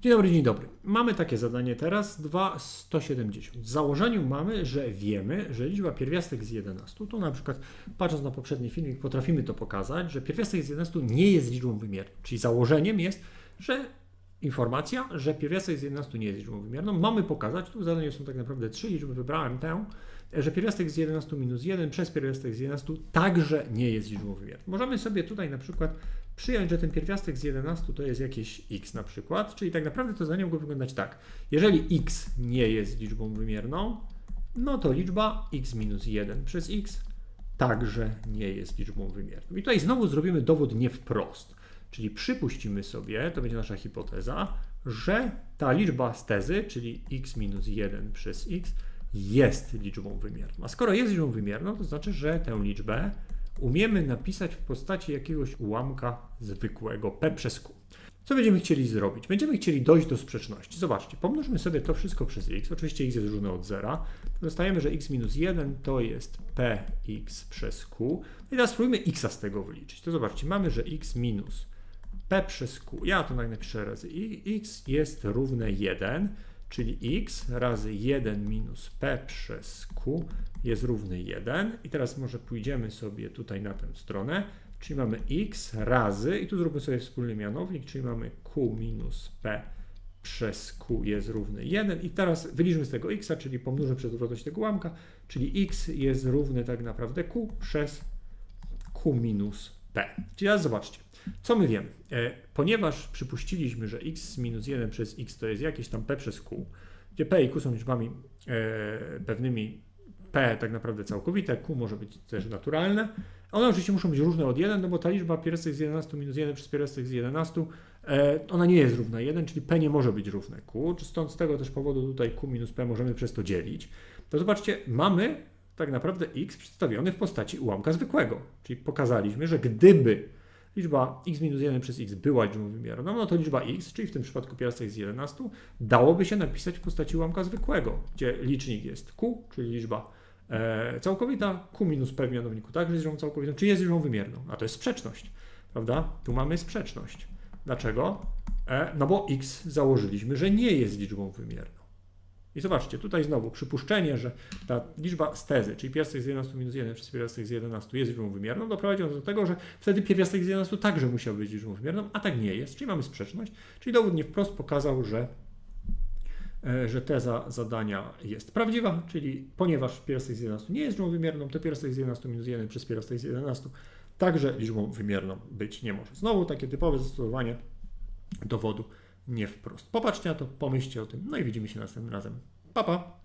Dzień dobry, dzień dobry. Mamy takie zadanie teraz, 2 170. W założeniu mamy, że wiemy, że liczba pierwiastek z 11, to na przykład patrząc na poprzedni filmik potrafimy to pokazać, że pierwiastek z 11 nie jest liczbą wymierną. Czyli założeniem jest, że informacja, że pierwiastek z 11 nie jest liczbą wymierną. Mamy pokazać, tu w zadaniu są tak naprawdę trzy liczby, wybrałem tę, że pierwiastek z 11 minus 1 przez pierwiastek z 11 także nie jest liczbą wymierną. Możemy sobie tutaj na przykład przyjąć, że ten pierwiastek z 11 to jest jakieś x na przykład, czyli tak naprawdę to zadanie mogło wyglądać tak. Jeżeli x nie jest liczbą wymierną, no to liczba x minus 1 przez x także nie jest liczbą wymierną. I tutaj znowu zrobimy dowód nie wprost. Czyli przypuścimy sobie, to będzie nasza hipoteza, że ta liczba z tezy, czyli x minus 1 przez x, jest liczbą wymierną. A skoro jest liczbą wymierną, to znaczy, że tę liczbę umiemy napisać w postaci jakiegoś ułamka zwykłego p przez q. Co będziemy chcieli zrobić? Będziemy chcieli dojść do sprzeczności. Zobaczcie, pomnożmy sobie to wszystko przez x. Oczywiście x jest różne od zera. Dostajemy, że x minus 1 to jest px przez q. I teraz spróbujmy x z tego wyliczyć. To zobaczcie, mamy, że x minus p przez q. Ja to tak napiszę razy x jest równe 1, czyli x razy 1 minus p przez q jest równy 1. I teraz może pójdziemy sobie tutaj na tę stronę, czyli mamy x razy, i tu zróbmy sobie wspólny mianownik, czyli mamy q minus p przez q jest równy 1 i teraz wyliczmy z tego x, czyli pomnożę przez odwrotność tego ułamka, czyli x jest równy tak naprawdę q przez q minus Czyli teraz zobaczcie, co my wiemy? E, ponieważ przypuściliśmy, że x minus 1 przez x to jest jakieś tam p przez q, gdzie p i q są liczbami e, pewnymi p tak naprawdę całkowite, q może być też naturalne. One oczywiście muszą być różne od 1, no bo ta liczba pierwiastek z 11 minus 1 przez pierwiastek z 11, e, ona nie jest równa 1, czyli p nie może być równe q, stąd z tego też powodu tutaj q minus p możemy przez to dzielić. To zobaczcie, mamy tak naprawdę x przedstawiony w postaci ułamka zwykłego, czyli pokazaliśmy, że gdyby liczba x minus 1 przez x była liczbą wymierną, no to liczba x, czyli w tym przypadku pierwiastek z 11, dałoby się napisać w postaci ułamka zwykłego, gdzie licznik jest q, czyli liczba e, całkowita, q minus p w mianowniku także jest liczbą całkowitą, czy jest liczbą wymierną, a to jest sprzeczność, prawda? Tu mamy sprzeczność. Dlaczego? E, no bo x założyliśmy, że nie jest liczbą wymierną. I zobaczcie, tutaj znowu przypuszczenie, że ta liczba z tezy, czyli pierwiastek z 11 minus 1 przez pierwiastek z 11 jest liczbą wymierną, doprowadzi do tego, że wtedy pierwiastek z 11 także musiał być liczbą wymierną, a tak nie jest, czyli mamy sprzeczność, czyli dowód nie wprost pokazał, że, e, że teza zadania jest prawdziwa, czyli ponieważ pierwiastek z 11 nie jest liczbą wymierną, to pierwiastek z 11 minus 1 przez pierwiastek z 11 także liczbą wymierną być nie może. Znowu takie typowe zastosowanie dowodu nie wprost. Popatrzcie na to, pomyślcie o tym, no i widzimy się następnym razem. Pa, pa!